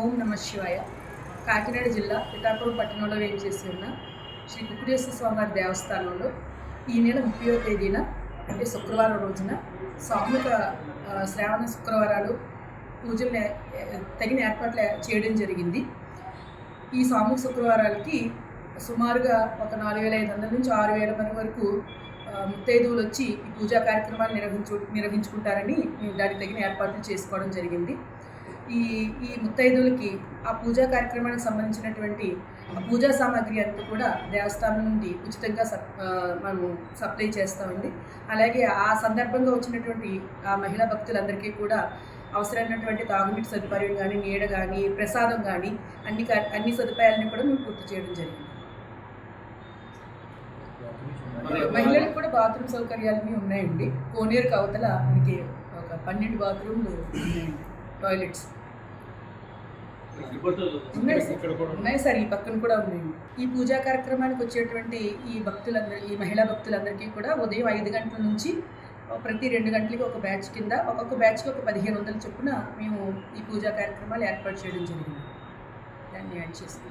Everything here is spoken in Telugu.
ఓం నమ శివాయ. కాకినాడ జిల్లా పిఠాపురం పట్టణంలో వేయించేసి ఉన్న శ్రీ కుకుడేశ్వర స్వామివారి దేవస్థానంలో ఈ నెల ముప్పయో తేదీన అంటే శుక్రవారం రోజున సామూహిక శ్రావణ శుక్రవారాలు పూజలు తగిన ఏర్పాట్లు చేయడం జరిగింది. ఈ సామూహిక శుక్రవారాలకి సుమారుగా ఒక నాలుగు వేల ఐదు వందల నుంచి ఆరు వేల మంది వరకు ముత్తైదువులు వచ్చి ఈ పూజా కార్యక్రమాలు నిర్వహించు నిర్వహించుకుంటారని దానికి తగిన ఏర్పాట్లు చేసుకోవడం జరిగింది. ఈ ఈ ముత్తైదులకి ఆ పూజా కార్యక్రమానికి సంబంధించినటువంటి పూజా సామాగ్రి అంతా కూడా దేవస్థానం నుండి ఉచితంగా సప్ మనము సప్లై చేస్తామండి. అలాగే ఆ సందర్భంగా వచ్చినటువంటి ఆ మహిళా భక్తులందరికీ కూడా అవసరమైనటువంటి తాగునీటి సదుపాయం కానీ నీడ కానీ ప్రసాదం కానీ అన్ని అన్ని సదుపాయాలని కూడా మేము పూర్తి చేయడం జరిగింది. మహిళలకు కూడా బాత్రూమ్ సౌకర్యాలన్నీ ఉన్నాయండి కోనేరు కవతల మనకి ఒక పన్నెండు బాత్రూమ్లు ఉన్నాయండి. టాయిలెట్స్ ఉన్నాయి సార్. ఉన్నాయి ఈ పక్కన కూడా ఉన్నాయండి ఈ పూజా కార్యక్రమానికి వచ్చేటువంటి ఈ భక్తులందరూ ఈ మహిళా భక్తులందరికీ కూడా ఉదయం ఐదు గంటల నుంచి ప్రతి రెండు గంటలకి ఒక బ్యాచ్ కింద ఒక్కొక్క బ్యాచ్కి ఒక పదిహేను వందల చొప్పున మేము ఈ పూజా కార్యక్రమాలు ఏర్పాటు చేయడం జరిగింది. దాన్ని యాడ్ చేసుకుంటాం